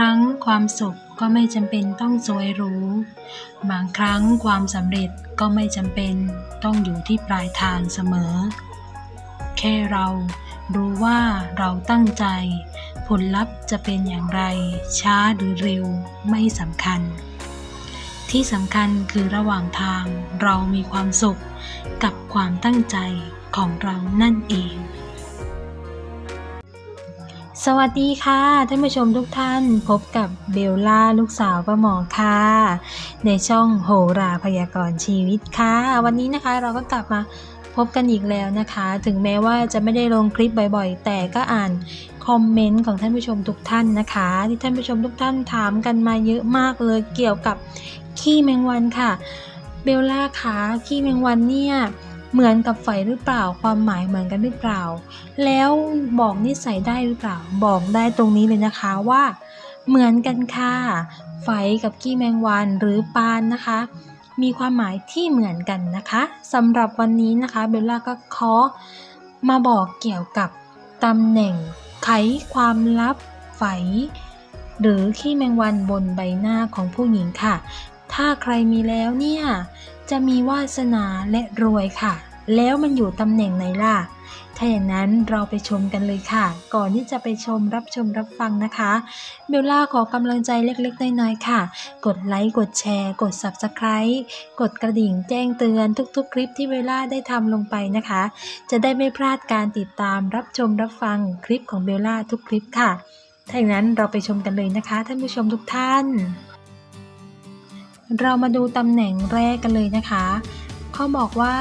ครั้งความสุขก็ไม่จำเป็นต้องสวยหรู บางครั้งความสำเร็จก็ไม่จำเป็นต้องอยู่ที่ปลายทางเสมอ แค่เรารู้ว่าเราตั้งใจ ผลลัพธ์จะเป็นอย่างไร ช้าหรือเร็วไม่สำคัญ ที่สำคัญคือระหว่างทางเรามีความสุขกับความตั้งใจของเรานั่นเอง สวัสดีค่ะท่านผู้ชมทุกท่านพบกับเบลล่าลูกสาวป้าหมอค่ะ ในช่องโหราพยากรณ์ชีวิตค่ะ วันนี้นะคะเราก็กลับมาพบกันอีกแล้วนะคะ ถึงแม้ว่าจะไม่ได้ลงคลิปบ่อยๆ แต่ก็อ่านคอมเมนต์ของท่านผู้ชมทุกท่านนะคะ ที่ท่านผู้ชมทุกท่านถามกันมาเยอะมากเลยเกี่ยวกับขี้แมงวันค่ะ เบลล่าคะขี้แมงวันเนี่ย เหมือนกับไฟหรือเปล่า ความหมายเหมือนกันหรือเปล่า แล้วบอกนิสัยได้หรือเปล่า บอกได้ตรงนี้เลยนะคะว่า เหมือนกันค่ะไฟกับขี้แมงวันหรือปานนะคะ มีความหมายที่เหมือนกันนะคะสำหรับวันนี้นะคะเบลล่าก็ขอมาบอกเกี่ยวกับตำแหน่งไขความลับไฝหรือขี้แมงวันบนใบหน้าของผู้หญิงค่ะ ถ้าใครมีแล้วเนี่ย จะมีวาสนาและรวยค่ะ แล้วมันอยู่ตำแหน่งไหนล่ะ ถ้าอย่างนั้นเราไปชมกันเลยค่ะ ก่อนที่จะไปชมรับชมรับฟังนะคะเบลล่าขอกำลังใจเล็กๆน้อยๆค่ะ กดไลค์กดแชร์ กด Subscribe กดกระดิ่งแจ้งเตือนทุกๆ คลิปที่เบลล่าได้ทำลงไปนะคะ จะได้ไม่พลาดการติดตามรับชมรับฟังคลิปของเบลล่าทุกคลิปค่ะถ้าอย่างนั้นเราไปชมกันเลยนะคะท่านผู้ชมทุกท่าน เรามาดูตำแหน่งแรกกันเลยนะคะ เขาบอกว่า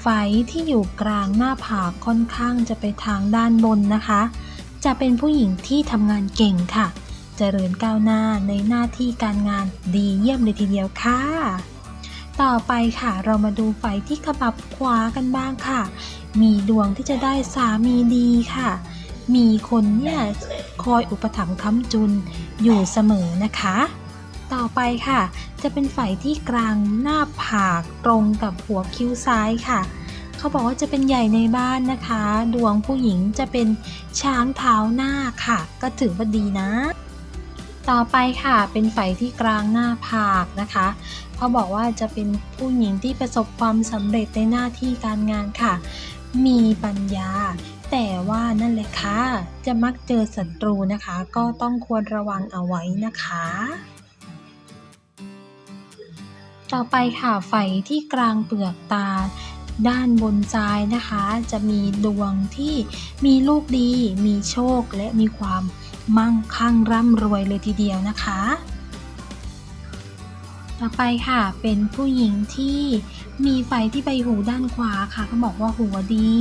ไฝที่อยู่กลางหน้าผากค่อนข้างจะไปทางด้านบนนะคะ จะเป็นผู้หญิงที่ทำงานเก่งค่ะเจริญก้าวหน้าในหน้าที่การงานดีเยี่ยมเลยทีเดียวค่ะ ต่อไปค่ะเรามาดูไฟที่ขมับขวากันบ้างค่ะ มีดวงที่จะได้สามีดีค่ะ มีคนเนี่ยคอยอุปถัมภ์ค้ำจุนอยู่เสมอนะคะ ต่อไปค่ะ จะเป็นไฝที่กลางหน้าผากตรงกับหัวคิ้วซ้ายค่ะ เขาบอกว่าจะเป็นใหญ่ในบ้านนะคะ ดวงผู้หญิงจะเป็นช้างเท้าหน้าค่ะ ก็ถือว่าดีนะ ต่อไปค่ะ เป็นไฝที่กลางหน้าผากนะคะ เขาบอกว่าจะเป็นผู้หญิงที่ประสบความสำเร็จในหน้าที่การงานค่ะ มีปัญญาแต่ว่านั่นแหละค่ะ จะมักเจอศัตรูนะคะ ก็ต้องควรระวังเอาไว้นะคะ ต่อไปค่ะไฝที่กลางเปลือกตา ด้านบนซ้ายนะคะ จะมีดวงที่มีลูกดี มีโชคและมีความมั่งคั่งร่ำรวยเลยทีเดียวนะคะ ต่อไปค่ะเป็นผู้หญิงที่มีไฟที่ใบหูด้านขวาค่ะเขาบอกว่าหัวดี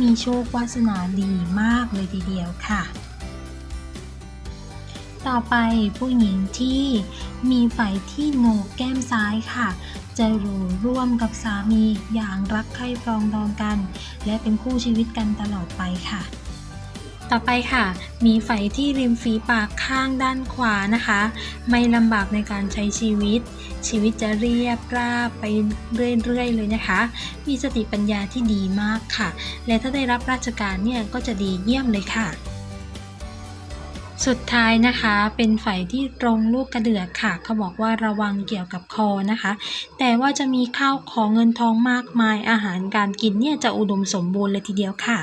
มีโชควาสนาดีมากเลยทีเดียวค่ะ ต่อไปผู้หญิงที่มีไฟที่โหนกแก้มซ้ายค่ะ จะอยู่ร่วมกับสามีอย่างรักใคร่ปรองดองกัน และเป็นคู่ชีวิตกันตลอดไปค่ะ ต่อไปค่ะ มีไฟที่ริมฝีปากข้างด้านขวานะคะ ไม่ลำบากในการใช้ชีวิต ชีวิตจะเรียบราบไปเรื่อยๆเลยนะคะ มีสติปัญญาที่ดีมากค่ะ และถ้าได้รับราชการเนี่ยก็จะดีเยี่ยมเลยค่ะ สุดท้ายนะคะเป็นไฝที่ตรงลูกกระเดือกค่ะเขาบอกว่าระวังเกี่ยวกับคอนะคะ แต่ว่าจะมีข้าวของเงินทองมากมายอาหารการกินเนี่ยจะอุดมสมบูรณ์เลยทีเดียวค่ะ